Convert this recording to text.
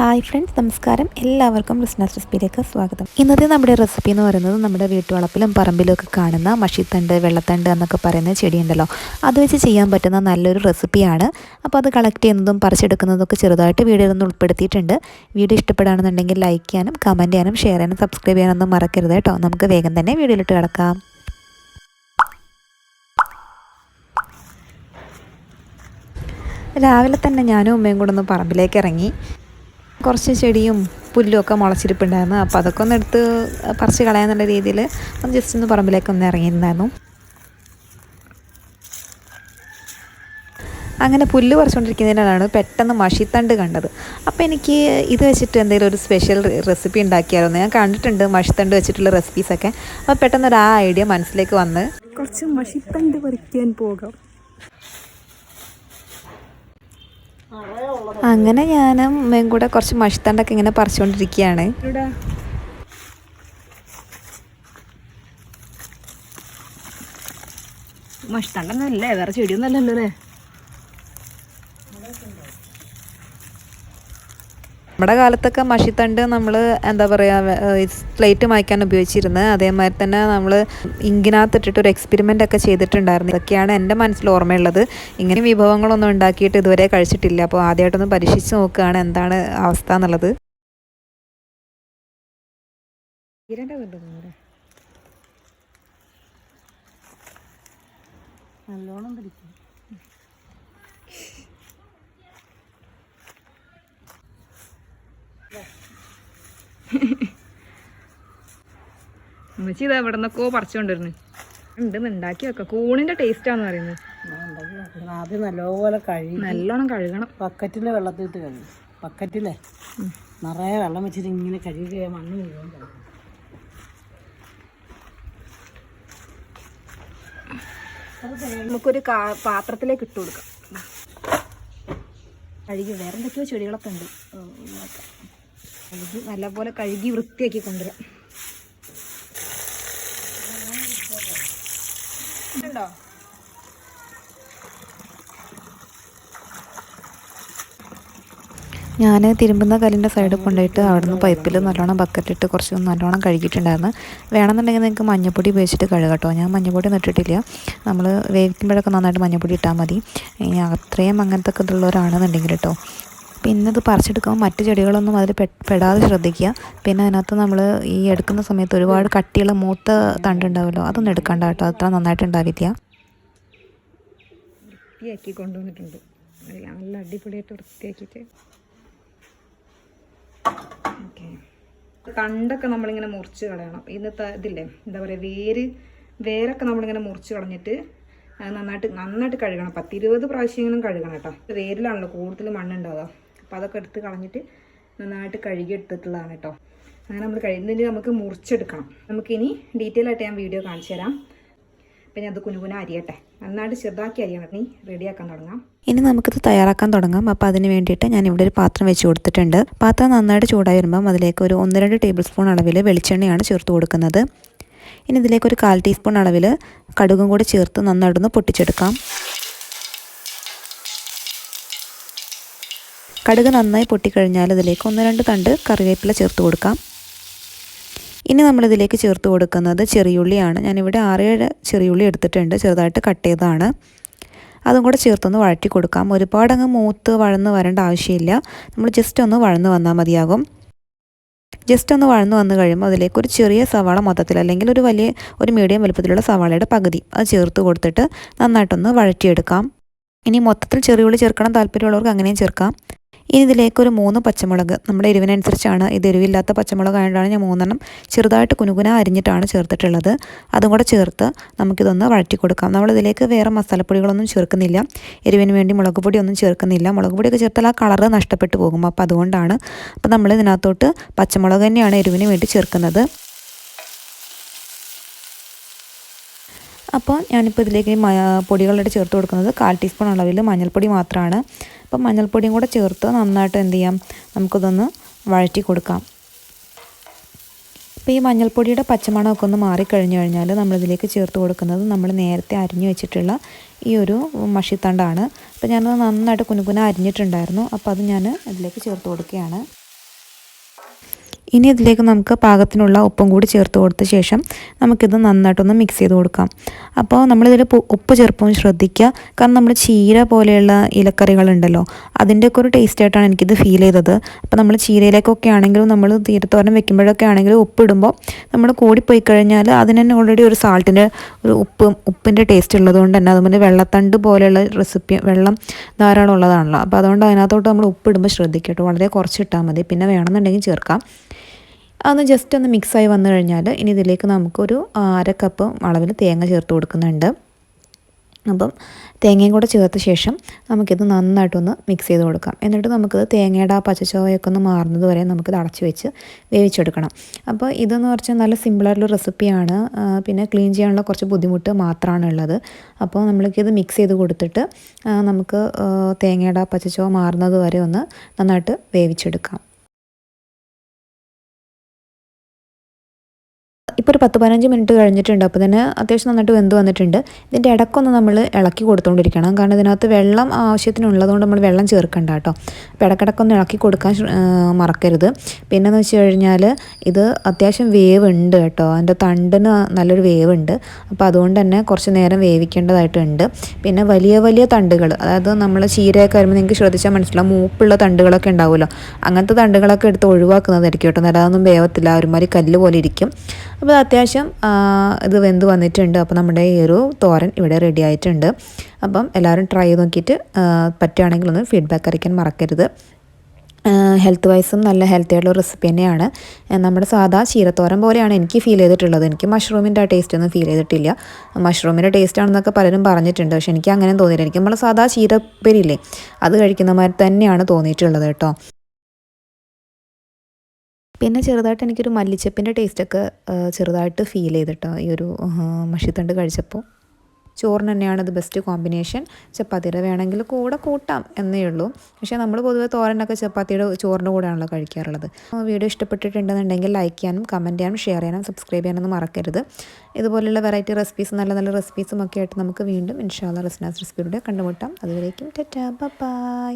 Hi friends നമസ്കാരം. എല്ലാവർക്കും business റെസിപ്പിയിലേക്ക് സ്വാഗതം. ഇന്നത്തെ നമ്മുടെ റെസിപ്പി എന്ന് പറയുന്നത് നമ്മുടെ വീട്ടുവളപ്പിലും പറമ്പിലും ഒക്കെ കാണുന്ന മഷിത്തണ്ട് വെള്ളത്തണ്ട് എന്നൊക്കെ പറയുന്ന ചെടിയുണ്ടല്ലോ. അത് വെച്ച് ചെയ്യാൻ പറ്റുന്ന നല്ലൊരു റെസിപ്പിയാണ് അപ്പോൾ അത് കളക്ട് ചെയ്യുന്നതും പറിച്ചെടുക്കുന്നതും ഒക്കെ ചെറുതായിട്ട് വീഡിയോയിൽ നിന്ന് ഉൾപ്പെടുത്തിയിട്ടുണ്ട്. വീഡിയോ ഇഷ്ടപ്പെടുകയാണെന്നുണ്ടെങ്കിൽ ലൈക്ക് ചെയ്യാനും കമന്റ് ചെയ്യാനും ഷെയർ ചെയ്യാനും സബ്സ്ക്രൈബ് ചെയ്യാനൊന്നും മറക്കരുത് കേട്ടോ. നമുക്ക് വേഗം തന്നെ വീഡിയോയിലിട്ട് കിടക്കാം. രാവിലെ തന്നെ ഞാനും ഉമ്മയും കൂടെ ഒന്ന് പറമ്പിലേക്ക് ഇറങ്ങി. കുറച്ച് ചെടിയും പുല്ലുമൊക്കെ മുളച്ചിരിപ്പുണ്ടായിരുന്നു. അപ്പോൾ അതൊക്കെ ഒന്ന് എടുത്ത് പറിച്ച് കളയാന്നുള്ള രീതിയിൽ ഒന്ന് ജസ്റ്റ് ഒന്ന് പറമ്പിലേക്ക് ഒന്ന് ഇറങ്ങിയിട്ടുണ്ടായിരുന്നു അങ്ങനെ പുല്ല് പറിച്ചുകൊണ്ടിരിക്കുന്നതിനാണ് പെട്ടെന്ന് മഷിത്തണ്ട് കണ്ടത്. അപ്പോൾ എനിക്ക് ഇത് വെച്ചിട്ട് എന്തെങ്കിലും ഒരു സ്പെഷ്യൽ റെസിപ്പി ഉണ്ടാക്കിയായിരുന്നു? ഞാൻ കണ്ടിട്ടുണ്ട് മഷിത്തണ്ട് വെച്ചിട്ടുള്ള റെസിപ്പീസൊക്കെ അപ്പോൾ പെട്ടെന്ന് ഒരു ആ ഐഡിയ മനസ്സിലേക്ക് വന്ന് കുറച്ച് മഷിത്തണ്ട് പറിക്കാൻ പോകാം. അങ്ങനെ ഞാനും ഉമ്മയും കൂടെ കുറച്ച് മഷിത്തണ്ടൊക്കെ ഇങ്ങനെ പറിച്ചുകൊണ്ടിരിക്കുകയാണ് മഷിത്തണ്ടെന്നല്ലേ വേറെ ചെടിയൊന്നല്ലല്ലോ അല്ലേ? നമ്മുടെ കാലത്തൊക്കെ മഷിത്തണ്ട് നമ്മൾ എന്താ പറയുക സ്ലേറ്റ് മായ്ക്കാൻ ഉപയോഗിച്ചിരുന്നത് അതേമാതിരി തന്നെ നമ്മൾ ഇങ്കിനകത്തിട്ടിട്ട് ഒരു എക്സ്പെരിമെന്റ് ഒക്കെ ചെയ്തിട്ടുണ്ടായിരുന്നു. ഇതൊക്കെയാണ് എന്റെ മനസ്സിൽ ഓർമ്മയുള്ളത്. ഇങ്ങനെ വിഭവങ്ങളൊന്നും ഉണ്ടാക്കിയിട്ട് ഇതുവരെ കഴിച്ചിട്ടില്ല. അപ്പോൾ ആദ്യമായിട്ടൊന്ന് പരീക്ഷിച്ച് നോക്കുകയാണ് എന്താണ് അവസ്ഥ എന്നുള്ളത്. നല്ലോണം പിടിക്കും. ഉമ്മച്ചി ഇതാ എവിടെ നിന്നൊക്കെ പറിച്ചുകൊണ്ടിരുന്നു ഉണ്ടെന്ന് ഉണ്ടാക്കി വെക്കാം. കൂണിന്റെ ടേസ്റ്റ് ആണെന്ന് പറയുന്നത്. ആദ്യം നല്ലപോലെ കഴുകി നല്ലോണം കഴുകണം. ബക്കറ്റിലെ വെള്ളത്തിലിട്ട് കഴുകി. പക്കറ്റിലെ നിറയെ വെള്ളം വെച്ചിട്ട് ഇങ്ങനെ കഴുകി മണ്ണ് മുഴുവൻ കഴുകി. നമുക്കൊരു പാത്രത്തിലേക്ക് ഇട്ട് കൊടുക്കാം. കഴുകി വേറെ എന്തൊക്കെയോ ചെടികളൊക്കെ ഉണ്ട്. കഴുകി നല്ലപോലെ കഴുകി വൃത്തിയാക്കി കൊണ്ടുവരാം. ഉണ്ടോ ഞാൻ തിരുമ്പുന്ന കല്ലിന്റെ സൈഡിൽ കൊണ്ടുപോയിട്ട് അവിടുന്ന് പൈപ്പിൽ നല്ലോണം ബക്കറ്റിട്ട് കുറച്ച് നല്ലോണം കഴുകിയിട്ടുണ്ടായിരുന്നു. വേണമെന്നുണ്ടെങ്കിൽ നിങ്ങൾക്ക് മഞ്ഞപ്പൊടി ഉപയോഗിച്ചിട്ട് കഴുകട്ടോ. ഞാൻ മഞ്ഞപ്പൊടി ഒന്നും ഇട്ടിട്ടില്ല. നമ്മൾ വേവിക്കുമ്പോഴൊക്കെ നന്നായിട്ട് മഞ്ഞപ്പൊടി ഇട്ടാൽ മതി. അത്രയും അങ്ങനത്തെ ഒക്കെ ഇതുള്ളവരാണെന്നുണ്ടെങ്കിൽ കേട്ടോ. പിന്നെ ഇത് പറിച്ചെടുക്കുമ്പോൾ മറ്റു ചെടികളൊന്നും അതിൽ പെടാതെ ശ്രദ്ധിക്കുക. പിന്നെ അതിനകത്ത് നമ്മൾ ഈ എടുക്കുന്ന സമയത്ത് ഒരുപാട് കട്ടിയുള്ള മൂത്ത തണ്ടുണ്ടാവുമല്ലോ അതൊന്നും എടുക്കണ്ട കേട്ടോ. അത്ര നന്നായിട്ട് ഉണ്ടാവില്ല. വൃത്തിയാക്കി കൊണ്ടുവന്നിട്ടുണ്ട്. നല്ല അടിപൊളിയായിട്ട് വൃത്തിയാക്കിയിട്ട്. കണ്ടൊക്കെ നമ്മളിങ്ങനെ മുറിച്ച് കളയണം. ഇന്നത്തെ ഇതില്ലേ എന്താ പറയുക വേര് വേരൊക്കെ നമ്മളിങ്ങനെ മുറിച്ച് കളഞ്ഞിട്ട് നന്നായിട്ട് നന്നായിട്ട് കഴുകണം. പത്തിരുപത് പ്രാവശ്യമെങ്കിലും കഴുകണം കേട്ടോ. വേരിലാണല്ലോ കൂടുതൽ മണ്ണുണ്ടാവുക. അപ്പോൾ അതൊക്കെ എടുത്ത് കളഞ്ഞിട്ട് നന്നായിട്ട് കഴുകി എടുത്തിട്ടുള്ളതാണ് കേട്ടോ അങ്ങനെ നമ്മൾ കഴിയുന്നതിന് നമുക്ക് മുറിച്ചെടുക്കണം. നമുക്കിനി ഡീറ്റെയിൽ ആയിട്ട് ഞാൻ വീഡിയോ കാണിച്ചു തരാം. പിന്നെ അത് കുനുകുന അരിയട്ടെ. നന്നായിട്ട് ചെറുതാക്കി അരിയണം. നീ റെഡിയാക്കാൻ തുടങ്ങാം. ഇനി നമുക്കിത് തയ്യാറാക്കാൻ തുടങ്ങാം. അപ്പോൾ അതിന് വേണ്ടിയിട്ട് ഞാൻ ഇവിടെ ഒരു പാത്രം വെച്ച് കൊടുത്തിട്ടുണ്ട്. പാത്രം നന്നായിട്ട് ചൂടായി വരുമ്പം അതിലേക്ക് ഒരു ഒന്ന് രണ്ട് ടേബിൾ സ്പൂൺ അളവിൽ വെളിച്ചെണ്ണയാണ് ചേർത്ത് കൊടുക്കുന്നത്. ഇനി ഇതിലേക്ക് ഒരു കാൽ ടീസ്പൂൺ അളവിൽ കടുകും കൂടി ചേർത്ത് നന്നായിട്ടൊന്ന് പൊട്ടിച്ചെടുക്കാം. കടുക് നന്നായി പൊട്ടിക്കഴിഞ്ഞാൽ ഇതിലേക്ക് ഒന്ന് രണ്ട് തണ്ട് കറിവേപ്പില ചേർത്ത് കൊടുക്കാം. ഇനി നമ്മളിതിലേക്ക് ചേർത്ത് കൊടുക്കുന്നത് ചെറിയുള്ളിയാണ്. ഞാനിവിടെ ആറേഴ് ചെറിയുള്ളി എടുത്തിട്ടുണ്ട്. ചെറുതായിട്ട് കട്ട് ചെയ്തതാണ്. അതും കൂടെ ചേർത്തൊന്ന് വഴറ്റി കൊടുക്കാം. ഒരുപാടങ്ങ് മൂത്ത് വഴന്ന് വരേണ്ട ആവശ്യമില്ല. നമ്മൾ ജസ്റ്റ് ഒന്ന് വഴന്ന് വന്നാൽ മതിയാകും. ജസ്റ്റ് ഒന്ന് വഴന്ന് വന്നു കഴിയുമ്പോൾ അതിലേക്ക് ഒരു ചെറിയ സവാള മൊത്തത്തിൽ അല്ലെങ്കിൽ ഒരു വലിയ ഒരു മീഡിയം വലുപ്പത്തിലുള്ള സവാളയുടെ പകുതി അത് ചേർത്ത് കൊടുത്തിട്ട് നന്നായിട്ടൊന്ന് വഴറ്റിയെടുക്കാം. ഇനി മൊത്തത്തിൽ ചെറിയുള്ളി ചേർക്കണം. താല്പര്യമുള്ളവർക്ക് അങ്ങനെയും ചേർക്കാം. ഇനി ഇതിലേക്ക് ഒരു മൂന്ന് പച്ചമുളക്. നമ്മുടെ എരിവിനനുസരിച്ചാണ് ഇത് എരിവില്ലാത്ത പച്ചമുളക് ആയതുകൊണ്ടാണ് ഞാൻ മൂന്നെണ്ണം ചെറുതായിട്ട് കുനുകുന അരിഞ്ഞിട്ടാണ് ചേർത്തിട്ടുള്ളത്. അതും കൂടെ ചേർത്ത് നമുക്കിതൊന്ന് വഴറ്റി കൊടുക്കാം നമ്മളിതിലേക്ക് വേറെ മസാലപ്പൊടികളൊന്നും ചേർക്കുന്നില്ല. എരിവിന് വേണ്ടി മുളക് പൊടിയൊന്നും ചേർക്കുന്നില്ല. മുളക് പൊടിയൊക്കെ ചേർത്താൽ ആ കളറ് നഷ്ടപ്പെട്ടു പോകും. അപ്പോൾ അതുകൊണ്ടാണ് അപ്പോൾ നമ്മൾ ഇതിനകത്തോട്ട് പച്ചമുളക് തന്നെയാണ് എരിവിന് വേണ്ടി ചേർക്കുന്നത്. അപ്പോൾ ഞാനിപ്പോൾ ഇതിലേക്ക് പൊടികളായിട്ട് ചേർത്ത് കൊടുക്കുന്നത് കാൽ ടീസ്പൂൺ അളവിൽ മഞ്ഞൾപ്പൊടി മാത്രമാണ്. അപ്പോൾ മഞ്ഞൾപ്പൊടിയും കൂടെ ചേർത്ത് നന്നായിട്ട് എന്ത് ചെയ്യാം? നമുക്കിതൊന്ന് വഴറ്റി കൊടുക്കാം. അപ്പോൾ ഈ മഞ്ഞൾപ്പൊടിയുടെ പച്ചമണമൊക്കെ ഒന്ന് മാറിക്കഴിഞ്ഞു കഴിഞ്ഞാൽ നമ്മളിതിലേക്ക് ചേർത്ത് കൊടുക്കുന്നത് നമ്മൾ നേരത്തെ അരിഞ്ഞു വെച്ചിട്ടുള്ള ഈ ഒരു മഷിത്തണ്ടാണ്. അപ്പോൾ ഞാനത് നന്നായിട്ട് കുനുകുന അരിഞ്ഞിട്ടുണ്ടായിരുന്നു. അപ്പോൾ അത് ഞാൻ ഇതിലേക്ക് ചേർത്ത് കൊടുക്കുകയാണ്. ഇനി ഇതിലേക്ക് നമുക്ക് പാകത്തിനുള്ള ഉപ്പും കൂടി ചേർത്ത് കൊടുത്ത ശേഷം നമുക്കിത് നന്നായിട്ടൊന്ന് മിക്സ് ചെയ്ത് കൊടുക്കാം. അപ്പോൾ നമ്മളിതിൽ ഉപ്പ് ചേർപ്പും ശ്രദ്ധിക്കുക കാരണം നമ്മൾ ചീര പോലെയുള്ള ഇലക്കറികളുണ്ടല്ലോ അതിന്റെയൊക്കെ ഒരു ടേസ്റ്റ് ആയിട്ടാണ് എനിക്കിത് ഫീൽ ചെയ്തത്. അപ്പോൾ നമ്മൾ ചീരയിലേക്കൊക്കെ ആണെങ്കിലും നമ്മൾ തീരത്തോരൻ വെക്കുമ്പോഴൊക്കെ ആണെങ്കിലും ഉപ്പ് ഇടുമ്പോൾ നമ്മൾ കൂടിപ്പോയി കഴിഞ്ഞാൽ അതിന് തന്നെ ഓൾറെഡി ഒരു സാൾട്ടിന്റെ ഒരു ഉപ്പ് ഉപ്പിന്റെ ടേസ്റ്റ് ഉള്ളതുകൊണ്ട് തന്നെ അതുപോലെ വെള്ളത്തണ്ട് പോലെയുള്ള റെസിപ്പി വെള്ളം ധാരാളം ഉള്ളതാണല്ലോ. അപ്പോൾ അതുകൊണ്ട് അതിനകത്തോട്ട് നമ്മൾ ഉപ്പിടുമ്പോൾ ശ്രദ്ധിക്കട്ടോ വളരെ കുറച്ചിട്ടാൽ മതി. പിന്നെ വേണമെന്നുണ്ടെങ്കിൽ ചേർക്കാം. അതൊന്ന് ജസ്റ്റ് ഒന്ന് മിക്സായി വന്നു കഴിഞ്ഞാൽ ഇനി ഇതിലേക്ക് നമുക്കൊരു അര കപ്പ് അളവിൽ തേങ്ങ ചേർത്ത് കൊടുക്കുന്നുണ്ട്. അപ്പം തേങ്ങയും കൂടെ ചേർത്ത ശേഷം നമുക്കിത് നന്നായിട്ടൊന്ന് മിക്സ് ചെയ്ത് കൊടുക്കാം. എന്നിട്ട് നമുക്കിത് തേങ്ങയുടെ ആ പച്ചച്ചോവയൊക്കെ ഒന്ന് മാറുന്നത് വരെ നമുക്കിത് അടച്ചു വെച്ച് വേവിച്ചെടുക്കണം. അപ്പോൾ ഇതെന്ന് പറഞ്ഞാൽ നല്ല സിമ്പിളായിട്ടുള്ള റെസിപ്പിയാണ് പിന്നെ ക്ലീൻ ചെയ്യാനുള്ള കുറച്ച് ബുദ്ധിമുട്ട് മാത്രമാണ് ഉള്ളത്. അപ്പോൾ നമ്മൾക്കിത് മിക്സ് ചെയ്ത് കൊടുത്തിട്ട് നമുക്ക് തേങ്ങയുടെ ആ പച്ചച്ചോവ മാറുന്നത് വരെ ഒന്ന് നന്നായിട്ട് വേവിച്ചെടുക്കാം. ഇപ്പോൾ ഒരു പത്ത് പതിനഞ്ച് മിനിറ്റ് കഴിഞ്ഞിട്ടുണ്ട്. അപ്പോൾ തന്നെ അത്യാവശ്യം നന്നായിട്ട് വെന്ത് വന്നിട്ടുണ്ട്. ഇതിന്റെ ഇടക്കൊന്ന് നമ്മൾ ഇളക്കി കൊടുത്തുകൊണ്ടിരിക്കണം കാരണം ഇതിനകത്ത് വെള്ളം ആവശ്യത്തിനുള്ളതുകൊണ്ട് നമ്മൾ വെള്ളം ചേർക്കണ്ട കേട്ടോ. അപ്പോൾ ഇടക്കിടക്കൊന്ന് ഇളക്കി കൊടുക്കാൻ മറക്കരുത്. പിന്നെന്ന് വെച്ച് കഴിഞ്ഞാൽ ഇത് അത്യാവശ്യം വേവ് ഉണ്ട് കേട്ടോ. അതിന്റെ തണ്ടിന് നല്ലൊരു വേവ് ഉണ്ട് അപ്പോൾ അതുകൊണ്ട് തന്നെ കുറച്ച് നേരം വേവിക്കേണ്ടതായിട്ടുണ്ട്. പിന്നെ വലിയ വലിയ തണ്ടുകൾ അതായത് നമ്മൾ ചീരയൊക്കെ വരുമ്പോൾ നിങ്ങൾക്ക് ശ്രദ്ധിച്ചാൽ മനസ്സിലാവും. മൂപ്പുള്ള തണ്ടുകളൊക്കെ ഉണ്ടാവുമല്ലോ. അങ്ങനത്തെ തണ്ടുകളൊക്കെ എടുത്ത് ഒഴിവാക്കുന്നതായിരിക്കും കേട്ടോ. നല്ലതൊന്നും വേവത്തില്ല. ഒരുമാതിരി കല്ല് പോലെ ഇരിക്കും. അത്യാവശ്യം ഇത് വെന്ത് വന്നിട്ടുണ്ട്. അപ്പോൾ നമ്മുടെ ഈ ഒരു തോരൻ ഇവിടെ റെഡി ആയിട്ടുണ്ട്. അപ്പം എല്ലാവരും ട്രൈ ചെയ്ത് നോക്കിയിട്ട് പറ്റുകയാണെങ്കിൽ ഒന്ന് ഫീഡ്ബാക്ക് അറിയിക്കാൻ മറക്കരുത്. ഹെൽത്ത് വൈസും നല്ല ഹെൽത്തി ആയിട്ടുള്ള റെസിപ്പി തന്നെയാണ്. നമ്മുടെ സാധാ ചീരത്തോരൻ പോലെയാണ് എനിക്ക് ഫീൽ ചെയ്തിട്ടുള്ളത്. എനിക്ക് മഷ്റൂമിന്റെ ആ ടേസ്റ്റ് ഒന്നും ഫീൽ ചെയ്തിട്ടില്ല. മഷ്റൂമിന്റെ ടേസ്റ്റ് ആണെന്നൊക്കെ പലരും പറഞ്ഞിട്ടുണ്ട്. പക്ഷെ എനിക്ക് അങ്ങനെ തോന്നിയില്ല. എനിക്ക് നമ്മൾ സാധാ ചീരപ്പരില്ലേ അത് കഴിക്കുന്ന മാതിരി തന്നെയാണ് തോന്നിയിട്ടുള്ളത് കേട്ടോ. പിന്നെ ചെറുതായിട്ട് എനിക്കൊരു മല്ലിച്ചപ്പിന്റെ ടേസ്റ്റൊക്കെ ചെറുതായിട്ട് ഫീൽ ചെയ്തിട്ടോ ഈ ഒരു മഷിത്തണ്ട് കഴിച്ചപ്പോൾ. ചോറിന് തന്നെയാണ് ഇത് ബെസ്റ്റ് കോമ്പിനേഷൻ ചപ്പാത്തിയുടെ വേണമെങ്കിൽ കൂടെ കൂട്ടാം എന്നേ ഉള്ളൂ. പക്ഷേ നമ്മൾ പൊതുവെ തോരനൊക്കെ ചപ്പാത്തിയുടെ ചോറിന്റെ കൂടെയാണല്ലോ കഴിക്കാറുള്ളത്. വീഡിയോ ഇഷ്ടപ്പെട്ടിട്ടുണ്ടെന്നുണ്ടെങ്കിൽ ലൈക്ക് ചെയ്യാനും കമന്റ് ചെയ്യാനും ഷെയർ ചെയ്യാനും സബ്സ്ക്രൈബ് ചെയ്യാനൊന്നും മറക്കരുത്. ഇതുപോലുള്ള വെറൈറ്റി റെസിപ്പീസ് നല്ല നല്ല റെസിപ്പീസും ഒക്കെ ആയിട്ട് നമുക്ക് വീണ്ടും ഇൻഷാല്ല റെസ്നാസ് റെസിപ്പിയുടെ കണ്ടുമുട്ടാം. അതുവരേക്കും ടാറ്റാ ബൈ